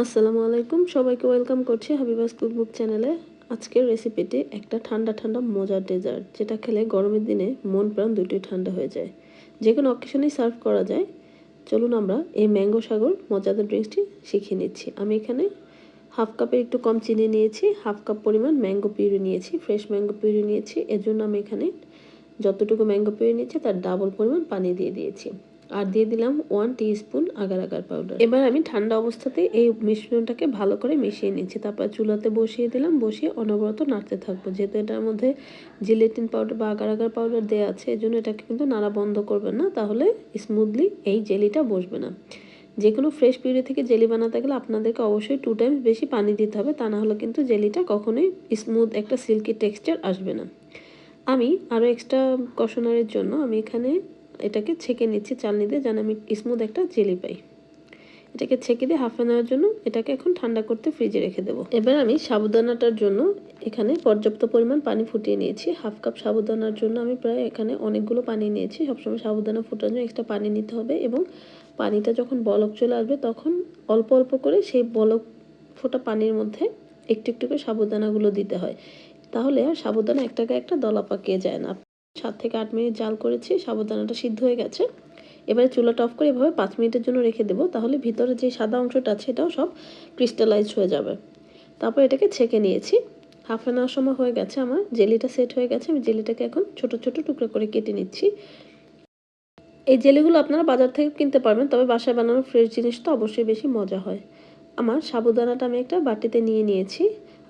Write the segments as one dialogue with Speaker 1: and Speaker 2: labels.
Speaker 1: আসসালামু আলাইকুম। সবাইকে ওয়েলকাম করছি হাবিবাস কুকবুক চ্যানেলে। আজকের রেসিপিটি একটা ঠান্ডা ঠান্ডা, মজার ডেজার্ট, যেটা খেলে গরমের দিনে মন প্রাণ দুটোই ঠান্ডা হয়ে যায়। যে কোনো অকেশনেই সার্ভ করা যায়। চলুন আমরা এই ম্যাঙ্গো সাগর মজাদার ড্রিঙ্কসটি শিখিয়ে নিচ্ছি। আমি এখানে হাফ কাপের একটু কম চিনি নিয়েছি, হাফ কাপ পরিমাণ ম্যাঙ্গো পিউরি নিয়েছি, ফ্রেশ ম্যাঙ্গো পিউরি নিয়েছি। এর জন্য আমি এখানে যতটুকু ম্যাঙ্গো পিউরি নিয়েছি, তার ডাবল পরিমাণ পানি দিয়ে দিয়েছি। আর দিয়ে দিলাম one spoon agar agar powder এবার আমি ঠান্ডা অবস্থাতে এই মিশ্রণটাকে ভালো করে মিশিয়ে নিচ্ছি। তারপর চুলাতে বসিয়ে দিলাম, বসিয়ে অনবরত নাড়তে থাকব। যেহেতু এটার মধ্যে জিলেটিন পাউডার বা আগার আগার পাউডার দেওয়া আছে এই জন্য এটাকে কিন্তু নাড়া বন্ধ করবেন না, তাহলে স্মুথলি এই জেলিটা বসবে না। যে কোনো ফ্রেশ পিউরি থেকে জেলি বানাতে গেলে আপনাদেরকে অবশ্যই টু টাইমস বেশি পানি দিতে হবে, তা না হলে কিন্তু জেলিটা কখনোই স্মুথ একটা সিল্কি টেক্সচার আসবে না। আমি আরও এক্সট্রা কষনারের জন্য আমি এখানে এটাকে ছেঁকে নিচ্ছি চালনি দিয়ে, যেন আমি স্মুথ একটা জেলি পাই। এটাকে ছেঁকে দিয়ে হাফ অ্যান আওয়ার জন্য এটাকে এখন ঠান্ডা করতে ফ্রিজে রেখে দেবো। এবার আমি সাবুদানাটার জন্য এখানে পর্যাপ্ত পরিমাণ পানি ফুটিয়ে নিয়েছি। হাফ কাপ সাবুদানার জন্য আমি প্রায় এখানে অনেকগুলো পানি নিয়েছি। সবসময় সাবুদানা ফোটার জন্য এক্সট্রা পানি নিতে হবে এবং পানিটা যখন বলক চলে আসবে, তখন অল্প অল্প করে সেই বলক ফোটা পানির মধ্যে একটু একটু করে সাবুদানাগুলো দিতে হয়। তাহলে আর সাবুদানা একটাকে একটা দলা পাকিয়ে যায় না। সাত থেকে আট মিনিট জাল করেছি সাবুদানাটা সিদ্ধ হয়ে গেছে। এবারে চুলাটা অফ করে এভাবে পাঁচ মিনিটের জন্য রেখে দেবো, তাহলে ভিতরে যে সাদা অংশটা আছে এটাও সব ক্রিস্টালাইজ হয়ে যাবে। তারপর এটাকে ছেঁকে নিয়েছি। হাফ অ্যান আওয়ার সময় হয়ে গেছে আমার, জেলিটা সেট হয়ে গেছে, আমি জেলিটাকে এখন ছোট ছোট টুকরো করে কেটে নিচ্ছি। এই জেলিগুলো আপনারা বাজার থেকে কিনতে পারবেন, তবে বাসায় বানানো ফ্রেশ জিনিস তো অবশ্যই বেশি মজা হয়। আমার সাবুদানাটা আমি একটা বাটিতে নিয়ে নিয়েছি।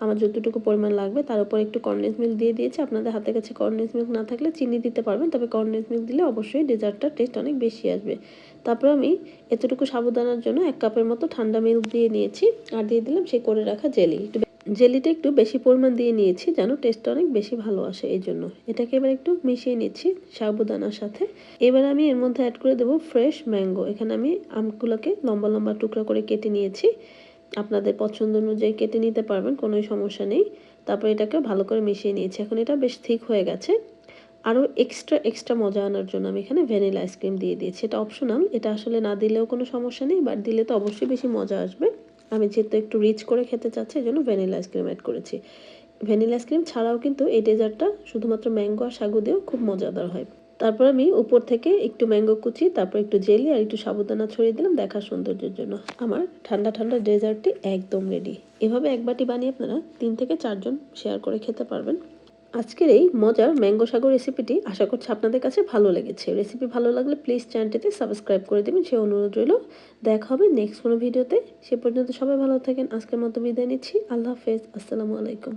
Speaker 1: আমার যতটুকু পরিমাণ লাগবে তার উপর একটু কর্নেস মিল্ক দিয়ে দিয়েছি। আপনাদের হাতে কাছে কর্নেস মিল্ক না থাকলে চিনি দিতে পারবেন, তবে কর্নেস মিল্ক দিলে অবশ্যই ডেজার্টটা টেস্ট অনেক বেশি আসবে। তারপর আমি এতটুকু সাবুদানার জন্য এক কাপের মতো ঠান্ডা মিল্ক দিয়ে নিয়েছি। আর দিয়ে দিলাম সেই করে রাখা জেলি একটু জেলিটা একটু বেশি পরিমাণ দিয়ে নিয়েছি যেন টেস্টটা অনেক বেশি ভালো আসে এই জন্য। এটাকে এবার একটু মিশিয়ে নিচ্ছি সাবুদানার সাথে। এবার আমি এর মধ্যে অ্যাড করে দেবো ফ্রেশ ম্যাঙ্গো এখানে আমি আমগুলোকে লম্বা লম্বা টুকরা করে কেটে নিয়েছি। আপনাদের পছন্দ অনুযায়ী কেটে নিতে পারবেন কোনো সমস্যা নেই। তারপর এটাকে ভালো করে মিশিয়ে নিয়েছি। এখন এটা বেশ ঠিক হয়ে গেছে। আরও এক্সট্রা এক্সট্রা মজা আনার জন্য আমি এখানে ভ্যানিলা আইসক্রিম দিয়ে দিয়েছি। এটা অপশনাল এটা আসলে না দিলেও কোনো সমস্যা নেই বাট দিলে তো অবশ্যই বেশি মজা আসবে। আমি যেহেতু একটু রিচ করে খেতে চাচ্ছি, এই জন্য ভ্যানিলা আইসক্রিম অ্যাড করেছি। ভ্যানিলা আইসক্রিম ছাড়াও কিন্তু এই ডেজার্টটা শুধুমাত্র ম্যাঙ্গো আর সাগু দিয়েও খুব মজাদার হয়। তারপর আমি উপর থেকে একটু ম্যাঙ্গো কুচি, তারপর একটু জেলি আর একটু সাবুদানা ছড়িয়ে দিলাম দেখার সৌন্দর্যের জন্য। আমার ঠান্ডা ঠান্ডা ডেজার্টটি একদম রেডি এভাবে এক বাটি বানিয়ে আপনারা তিন থেকে চারজন শেয়ার করে খেতে পারবেন। আজকের এই মজার ম্যাঙ্গো সাগর রেসিপিটি আশা করছি আপনাদের কাছে ভালো লেগেছে। রেসিপি ভালো লাগলে প্লিজ চ্যানেলটিতে সাবস্ক্রাইব করে দেবেন। সে অনুরোধ রইল। দেখা হবে নেক্সট কোনো ভিডিওতে। সে পর্যন্ত সবাই ভালো থাকেন। আজকের মতো বিদায় নিচ্ছি। আল্লাহ হাফেজ। আসসালামু আলাইকুম।